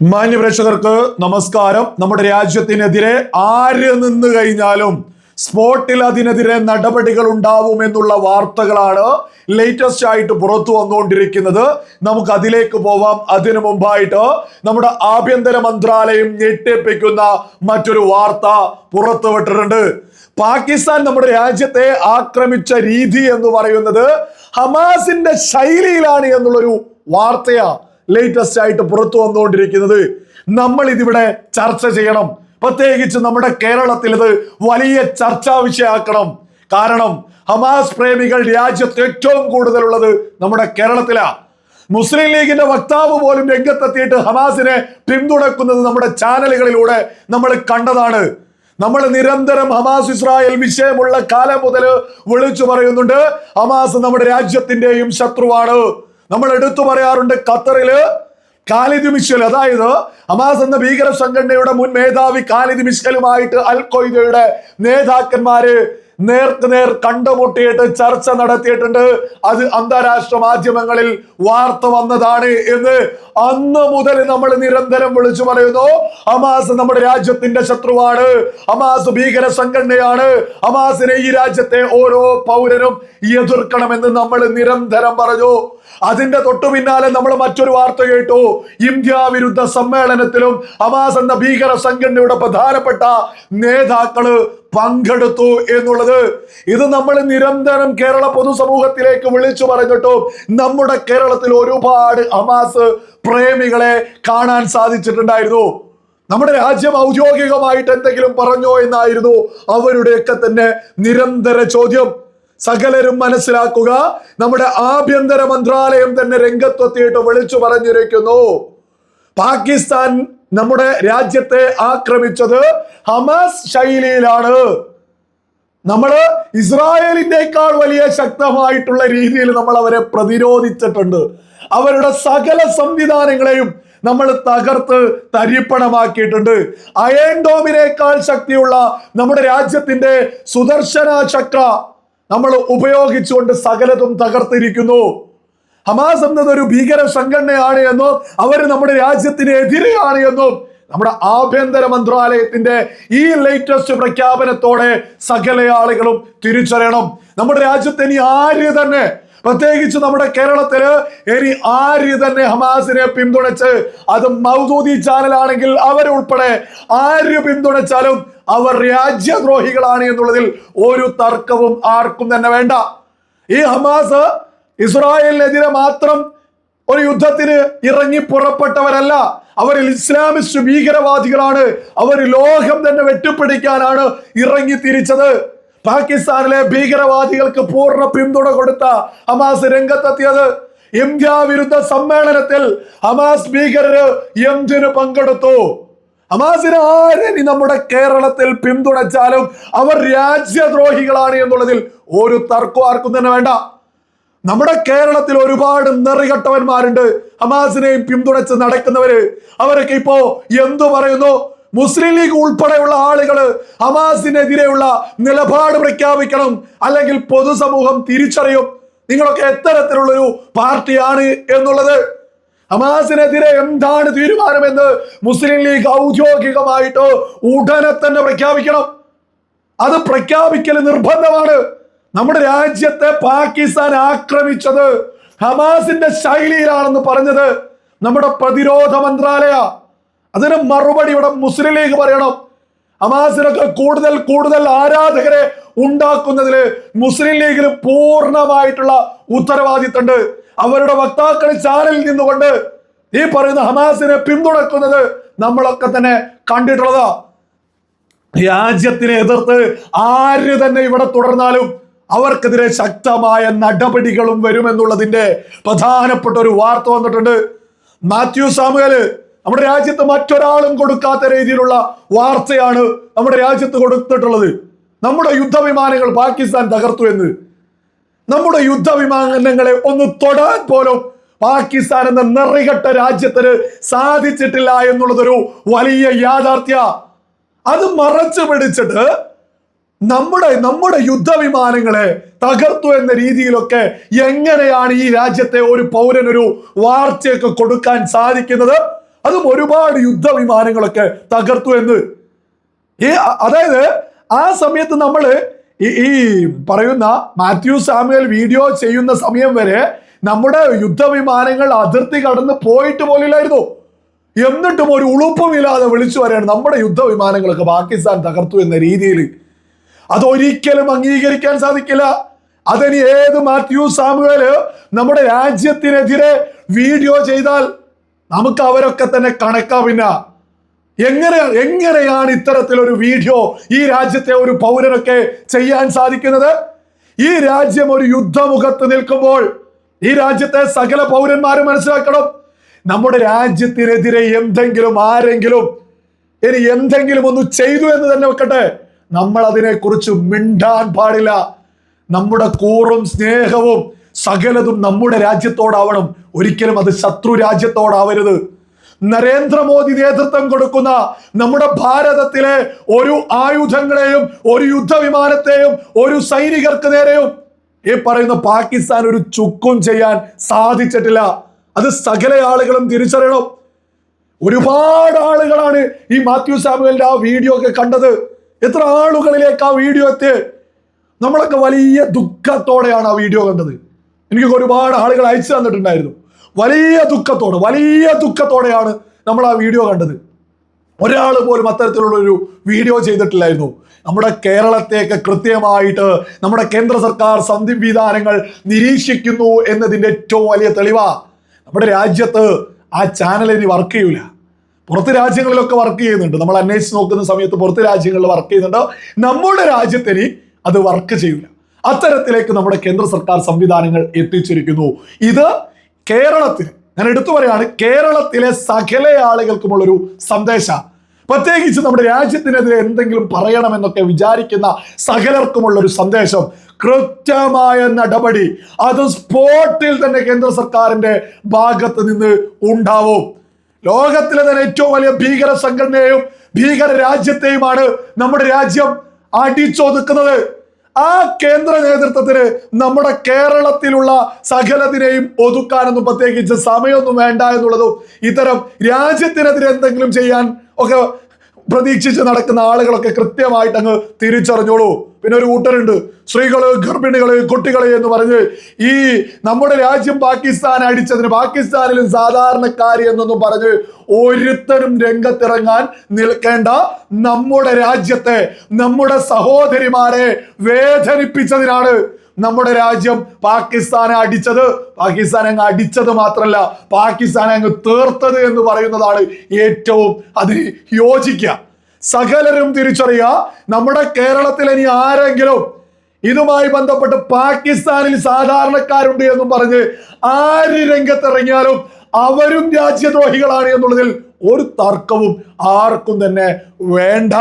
മാന്യപ്രേക്ഷകർക്ക് നമസ്കാരം. നമ്മുടെ രാജ്യത്തിനെതിരെ ആര് നിന്ന് കഴിഞ്ഞാലും സ്പോട്ടിൽ അതിനെതിരെ നടപടികൾ ഉണ്ടാവും എന്നുള്ള വാർത്തകളാണ് ലേറ്റസ്റ്റ് ആയിട്ട് പുറത്തു വന്നുകൊണ്ടിരിക്കുന്നത്. നമുക്ക് അതിലേക്ക് പോവാം. അതിനു മുമ്പായിട്ട് നമ്മുടെ ആഭ്യന്തര മന്ത്രാലയം ഞെട്ടിപ്പിക്കുന്ന മറ്റൊരു വാർത്ത പുറത്തുവിട്ടിട്ടുണ്ട് പാകിസ്ഥാൻ നമ്മുടെ രാജ്യത്തെ ആക്രമിച്ച രീതി എന്ന് പറയുന്നത് ഹമാസിന്റെ ശൈലിയിലാണ് എന്നുള്ളൊരു വാർത്തയാ ലേറ്റസ്റ്റ് ആയിട്ട് പുറത്തു വന്നുകൊണ്ടിരിക്കുന്നത്. നമ്മൾ ഇതിവിടെ ചർച്ച ചെയ്യണം. പ്രത്യേകിച്ച് നമ്മുടെ കേരളത്തിൽ ഇത് വലിയ ചർച്ചാ വിഷയമാക്കണം. കാരണം ഹമാസ് പ്രേമികൾ രാജ്യത്ത് ഏറ്റവും കൂടുതലുള്ളത് നമ്മുടെ കേരളത്തിലാ. മുസ്ലിം ലീഗിന്റെ വക്താവ് പോലും രംഗത്തെത്തിയിട്ട് ഹമാസിനെ പിന്തുണക്കുന്നത് നമ്മുടെ ചാനലുകളിലൂടെ നമ്മൾ കണ്ടതാണ്. നമ്മൾ നിരന്തരം ഹമാസ് ഇസ്രായേൽ വിഷയമുള്ള കാലം മുതൽ വിളിച്ചു പറയുന്നുണ്ട് ഹമാസ് നമ്മുടെ രാജ്യത്തിന്റെയും ശത്രുവാണ്. നമ്മൾ എടുത്തു പറയാറുണ്ട് ഖത്തറിൽ ഖാലിദ് മിഷൽ അതായത് അമാസ് എന്ന ഭീകര സംഘടനയുടെ മുൻ മേധാവി ഖാലിദ് മിഷലുമായിട്ട് അൽ കൊയ്ദയുടെ നേതാക്കന്മാര് നേർക്ക് നേർ കണ്ടുമുട്ടിയിട്ട് ചർച്ച നടത്തിയിട്ടുണ്ട്. അത് അന്താരാഷ്ട്ര മാധ്യമങ്ങളിൽ വാർത്ത വന്നതാണ് എന്ന് അന്ന് മുതൽ നമ്മൾ നിരന്തരം വിളിച്ചു പറയുന്നു. അമാസ് നമ്മുടെ രാജ്യത്തിന്റെ ശത്രുവാണ്. അമാസ് ഭീകര സംഘടനയാണ് ഹമാസിനെ ഈ രാജ്യത്തെ ഓരോ പൗരനും എതിർക്കണമെന്ന് നമ്മൾ നിരന്തരം പറഞ്ഞു. അതിന്റെ തൊട്ടു പിന്നാലെ നമ്മൾ മറ്റൊരു വാർത്ത കേട്ടു. ഇന്ത്യ വിരുദ്ധ സമ്മേളനത്തിലും ഹമാസ് എന്ന ഭീകര സംഘടനയുടെ പ്രധാനപ്പെട്ട നേതാക്കൾ പങ്കെടുത്തു എന്നുള്ളത്. ഇത് നമ്മൾ നിരന്തരം കേരള പൊതുസമൂഹത്തിലേക്ക് വിളിച്ചു പറഞ്ഞിട്ടും നമ്മുടെ കേരളത്തിൽ ഒരുപാട് അമാസ് പ്രേമികളെ കാണാൻ സാധിച്ചിട്ടുണ്ടായിരുന്നു. നമ്മുടെ രാജ്യം ഔദ്യോഗികമായിട്ട് എന്തെങ്കിലും പറഞ്ഞോ എന്നായിരുന്നു അവരുടെയൊക്കെ തന്നെ നിരന്തര ചോദ്യം. സകലരും മനസ്സിലാക്കുക നമ്മുടെ ആഭ്യന്തര മന്ത്രാലയം തന്നെ രംഗത്തെത്തിയിട്ട് വിളിച്ചു പറഞ്ഞിരിക്കുന്നു. പാകിസ്ഥാൻ നമ്മുടെ രാജ്യത്തെ ആക്രമിച്ചത് ഹമാസ് ശൈലിയിലാണ്. നമ്മൾ ഇസ്രായേലിനേക്കാൾ വലിയ ശക്തമായിട്ടുള്ള രീതിയിൽ നമ്മൾ അവരെ പ്രതിരോധിച്ചിട്ടുണ്ട്. അവരുടെ സകല സംവിധാനങ്ങളെയും നമ്മൾ തകർത്ത് തരിപ്പണമാക്കിയിട്ടുണ്ട്. അയൻഡോമിനേക്കാൾ ശക്തിയുള്ള നമ്മുടെ രാജ്യത്തിന്റെ സുദർശന ചക്ര നമ്മൾ ഉപയോഗിച്ചുകൊണ്ട് സകലതും തകർത്തിരിക്കുന്നു. ഹമാസ് എന്നത് ഒരു ഭീകര സംഘടനയാണ് എന്നും അവർ നമ്മുടെ രാജ്യത്തിന് എതിരെയാണ് എന്നും നമ്മുടെ ആഭ്യന്തര മന്ത്രാലയത്തിന്റെ ഈ ലേറ്റസ്റ്റ് പ്രഖ്യാപനത്തോടെ സകല ആളുകളും തിരിച്ചറിയണം. നമ്മുടെ രാജ്യത്ത് ഇനി ആര് തന്നെ പ്രത്യേകിച്ച് നമ്മുടെ കേരളത്തിൽ ഇനി ആര് തന്നെ ഹമാസിനെ പിന്തുണച്ച് അത് മൗദൂദി ചാനലാണെങ്കിൽ അവരുൾപ്പെടെ ആര് പിന്തുണച്ചാലും അവർ രാജ്യദ്രോഹികളാണ് എന്നുള്ളതിൽ ഒരു തർക്കവും ആർക്കും തന്നെ വേണ്ട. ഈ ഹമാസ് ഇസ്രായേലിനെതിരെ മാത്രം ഒരു യുദ്ധത്തിന് ഇറങ്ങി പുറപ്പെട്ടവരല്ല. അവരിൽ ഇസ്ലാമിസ്റ്റ് ഭീകരവാദികളാണ്. അവർ ലോകം തന്നെ വെട്ടിപ്പിടിക്കാനാണ് ഇറങ്ങി തിരിച്ചത്. പാകിസ്ഥാനിലെ ഭീകരവാദികൾക്ക് പൂർണ പിന്തുണ കൊടുത്ത ഹമാസ് രംഗത്തെത്തിയത്. ഇന്ത്യ വിരുദ്ധ സമ്മേളനത്തിൽ ഹമാസ് ഭീകരര് എന്തിന് പങ്കെടുത്തു? ഹമാസിന് ആരും നമ്മുടെ കേരളത്തിൽ പിന്തുണച്ചാലും അവർ രാജ്യദ്രോഹികളാണ് എന്നുള്ളതിൽ ഒരു തർക്കം ആർക്കും തന്നെ വേണ്ട. നമ്മുടെ കേരളത്തിൽ ഒരുപാട് നെറികെട്ടവന്മാരുണ്ട്. ഹമാസിനെയും പിന്തുണച്ച് നടക്കുന്നവര്. അവരൊക്കെ ഇപ്പോ എന്തു പറയുന്നു? മുസ്ലിം ലീഗ് ഉൾപ്പെടെയുള്ള ആളുകൾ ഹമാസിനെതിരെയുള്ള നിലപാട് പ്രഖ്യാപിക്കണം. അല്ലെങ്കിൽ പൊതുസമൂഹം തിരിച്ചറിയും. നിങ്ങളൊക്കെ എത്തരത്തിലുള്ളൊരു പാർട്ടിയാണ് എന്നുള്ളത്. ഹമാസിനെതിരെ എന്താണ് തീരുമാനമെന്ന് മുസ്ലിം ലീഗ് ഔദ്യോഗികമായിട്ട് ഉടനെ തന്നെ പ്രഖ്യാപിക്കണം. അത് പ്രഖ്യാപിക്കൽ നിർബന്ധമാണ്. നമ്മുടെ രാജ്യത്തെ പാകിസ്ഥാൻ ആക്രമിച്ചത് ഹമാസിന്റെ ശൈലിയിലാണെന്ന് പറഞ്ഞത് നമ്മുടെ പ്രതിരോധ മന്ത്രാലയ. അതിന് മറുപടി ഇവിടെ മുസ്ലിം ലീഗ് പറയണം. ഹമാസിനൊക്കെ കൂടുതൽ കൂടുതൽ ആരാധകരെ ഉണ്ടാക്കുന്നതിൽ മുസ്ലിം ലീഗിന് പൂർണമായിട്ടുള്ള ഉത്തരവാദിത്തമുണ്ട്. അവരുടെ വക്താക്കൾ ചാനലിൽ നിന്നുകൊണ്ട് ഈ പറയുന്ന ഹമാസിനെ പിന്തുണക്കുന്നത് നമ്മളൊക്കെ തന്നെ കണ്ടിട്ടുള്ളതാ. രാജ്യത്തിനെ എതിർത്ത് ആര് തന്നെ ഇവിടെ തുടർന്നാലും അവർക്കെതിരെ ശക്തമായ നടപടികളും വരുമെന്നുള്ളതിന്റെ പ്രധാനപ്പെട്ട ഒരു വാർത്ത വന്നിട്ടുണ്ട്. മാത്യു സാമുകൽ നമ്മുടെ രാജ്യത്ത് മറ്റൊരാളും കൊടുക്കാത്ത രീതിയിലുള്ള വാർത്തയാണ് നമ്മുടെ രാജ്യത്ത് കൊടുത്തിട്ടുള്ളത്. നമ്മുടെ യുദ്ധവിമാനങ്ങൾ പാകിസ്ഥാൻ തകർത്തു എന്ന്. നമ്മുടെ യുദ്ധവിമാനങ്ങളെ ഒന്ന് തൊടാൻ പോലും പാകിസ്ഥാൻ എന്ന നിറികെട്ട രാജ്യത്തിന് സാധിച്ചിട്ടില്ല എന്നുള്ളതൊരു വലിയ യാഥാർത്ഥ്യ. അത് മറച്ചു പിടിച്ചിട്ട് നമ്മുടെ നമ്മുടെ യുദ്ധവിമാനങ്ങളെ തകർത്തു എന്ന രീതിയിലൊക്കെ എങ്ങനെയാണ് ഈ രാജ്യത്തെ ഒരു പൗരനൊരു വാർത്തയൊക്കെ കൊടുക്കാൻ സാധിക്കുന്നത്? അതും ഒരുപാട് യുദ്ധവിമാനങ്ങളൊക്കെ തകർത്തു എന്ന്. ഈ അതായത് ആ സമയത്ത് നമ്മൾ ഈ പറയുന്ന മാത്യു സാമുവൽ വീഡിയോ ചെയ്യുന്ന സമയം വരെ നമ്മുടെ യുദ്ധവിമാനങ്ങൾ അതിർത്തി കടന്ന് പോയിട്ട് പോലില്ലായിരുന്നു. എന്നിട്ടും ഒരു ഉളുപ്പമില്ലാതെ വിളിച്ചു വരെയാണ് നമ്മുടെ യുദ്ധവിമാനങ്ങളൊക്കെ പാകിസ്ഥാൻ തകർത്തു എന്ന രീതിയിൽ അതൊരിക്കലും അംഗീകരിക്കാൻ സാധിക്കില്ല. അതിന് ഏത് മാത്യു സാമുവേൽ നമ്മുടെ രാജ്യത്തിനെതിരെ വീഡിയോ ചെയ്താൽ നമുക്ക് അവരൊക്കെ തന്നെ കണക്കാ പിന്നെ. എങ്ങനെ എങ്ങനെയാണ് ഇത്തരത്തിലൊരു വീഡിയോ ഈ രാജ്യത്തെ ഒരു പൗരനൊക്കെ ചെയ്യാൻ സാധിക്കുന്നത്? ഈ രാജ്യം ഒരു യുദ്ധമുഖത്ത് നിൽക്കുമ്പോൾ ഈ രാജ്യത്തെ സകല പൗരന്മാരും മനസ്സിലാക്കണം. നമ്മുടെ രാജ്യത്തിനെതിരെ എന്തെങ്കിലും ആരെങ്കിലും ഇനി എന്തെങ്കിലും ഒന്ന് ചെയ്തു എന്ന് തന്നെ വെക്കട്ടെ. നമ്മൾ അതിനെക്കുറിച്ച് മിണ്ടാൻ പാടില്ല. നമ്മുടെ കൂറും സ്നേഹവും സകലതും നമ്മുടെ രാജ്യത്തോടാവണം. ഒരിക്കലും അത് ശത്രു രാജ്യത്തോടാവരുത്. നരേന്ദ്രമോദി നേതൃത്വം കൊടുക്കുന്ന നമ്മുടെ ഭാരതത്തിലെ ഒരു ആയുധങ്ങളെയും ഒരു യുദ്ധവിമാനത്തെയും ഒരു സൈനികർക്ക് നേരെയും ഈ പറയുന്ന പാകിസ്ഥാൻ ഒരു ചുക്കും ചെയ്യാൻ സാധിച്ചിട്ടില്ല. അത് സകല ആളുകളും തിരിച്ചറിയണം. ഒരുപാട് ആളുകളാണ് ഈ മാത്യു സാമുവലിന്റെ ആ വീഡിയോ ഒക്കെ കണ്ടത്. എത്ര ആളുകളിലേക്ക് ആ വീഡിയോ എത്തി നമ്മളൊക്കെ വലിയ ദുഃഖത്തോടെയാണ് ആ വീഡിയോ കണ്ടത്. എനിക്ക് ഒരുപാട് ആളുകൾ അയച്ചു തന്നിട്ടുണ്ടായിരുന്നു. വലിയ ദുഃഖത്തോടെ വലിയ ദുഃഖത്തോടെയാണ് നമ്മൾ ആ വീഡിയോ കണ്ടത്. ഒരാൾ പോലും അത്തരത്തിലുള്ള ഒരു വീഡിയോ ചെയ്തിട്ടില്ലായിരുന്നു. നമ്മുടെ കേരളത്തേക്ക് കൃത്യമായിട്ട് നമ്മുടെ കേന്ദ്ര സർക്കാർ സംവിധാനങ്ങൾ നിരീക്ഷിക്കുന്നു എന്നതിന്റെ ഏറ്റവും വലിയ തെളിവാ. നമ്മുടെ രാജ്യത്ത് ആ ചാനൽ ഇനി വർക്ക് ചെയ്യൂല. പുറത്ത് രാജ്യങ്ങളിലൊക്കെ വർക്ക് ചെയ്യുന്നുണ്ട്. നമ്മൾ അന്വേഷിച്ച് നോക്കുന്ന സമയത്ത് പുറത്ത് രാജ്യങ്ങളിൽ വർക്ക് ചെയ്യുന്നുണ്ടോ? നമ്മുടെ രാജ്യത്തിന് അത് വർക്ക് ചെയ്യില്ല അത്തരത്തിലേക്ക് നമ്മുടെ കേന്ദ്ര സർക്കാർ സംവിധാനങ്ങൾ എത്തിച്ചിരിക്കുന്നു. ഇത് കേരളത്തിൽ ഞാൻ എടുത്തു പറയാണ് കേരളത്തിലെ സകല ആളുകൾക്കുമുള്ളൊരു സന്ദേശ. പ്രത്യേകിച്ച് നമ്മുടെ രാജ്യത്തിനെതിരെ എന്തെങ്കിലും പറയണമെന്നൊക്കെ വിചാരിക്കുന്ന സകലർക്കുമുള്ള ഒരു സന്ദേശം. കൃത്യമായ നടപടി. അത് സ്പോട്ടിൽ തന്നെ കേന്ദ്ര സർക്കാരിന്റെ ഭാഗത്ത് നിന്ന് ഉണ്ടാവും. ലോകത്തിലെ തന്നെ ഏറ്റവും വലിയ ഭീകര സംഘടനയെയും ഭീകര രാജ്യത്തെയുമാണ് നമ്മുടെ രാജ്യം അടിച്ചൊതുക്കുന്നത്. ആ കേന്ദ്ര നേതൃത്വത്തിന് നമ്മുടെ കേരളത്തിലുള്ള സകലതിനെയും ഒതുക്കാനൊന്നും പ്രത്യേകിച്ച് സമയമൊന്നും വേണ്ട എന്നുള്ളതും ഇത്തരം രാജ്യത്തിനെതിരെ എന്തെങ്കിലും ചെയ്യാൻ ഒക്കെ പ്രതീക്ഷിച്ച് നടക്കുന്ന ആളുകളൊക്കെ കൃത്യമായിട്ട് അങ്ങ് തിരിച്ചറിഞ്ഞോളൂ. പിന്നെ ഒരു കൂട്ടരുണ്ട്. സ്ത്രീകൾ ഗർഭിണികൾ കുട്ടികൾ എന്ന് പറഞ്ഞ് ഈ നമ്മുടെ രാജ്യം പാകിസ്ഥാൻ അടിച്ചതിന് പാകിസ്ഥാനിലും സാധാരണക്കാരി എന്നൊന്നും പറഞ്ഞ് ഒരുത്തരും രംഗത്തിറങ്ങാൻ നിൽക്കേണ്ട നമ്മുടെ രാജ്യത്തെ നമ്മുടെ സഹോദരിമാരെ വേദനിപ്പിച്ചതിനാണ് നമ്മുടെ രാജ്യം പാകിസ്ഥാനെ അടിച്ചത്. പാകിസ്ഥാൻ അങ്ങ് അടിച്ചത് മാത്രമല്ല പാകിസ്ഥാനെ അങ്ങ് തീർത്തത് എന്ന് പറയുന്നതാണ് ഏറ്റവും അതിന് യോജിക്കുക. സകലരും തിരിച്ചറിയുക നമ്മുടെ കേരളത്തിൽ ഇനി ആരെങ്കിലും ഇതുമായി ബന്ധപ്പെട്ട് പാകിസ്ഥാനിൽ സാധാരണക്കാരുണ്ട് എന്നും പറഞ്ഞ് ആര് രംഗത്തിറങ്ങിയാലും അവരും രാജ്യദ്രോഹികളാണ് എന്നുള്ളതിൽ ഒരു തർക്കവും ആർക്കും തന്നെ വേണ്ട.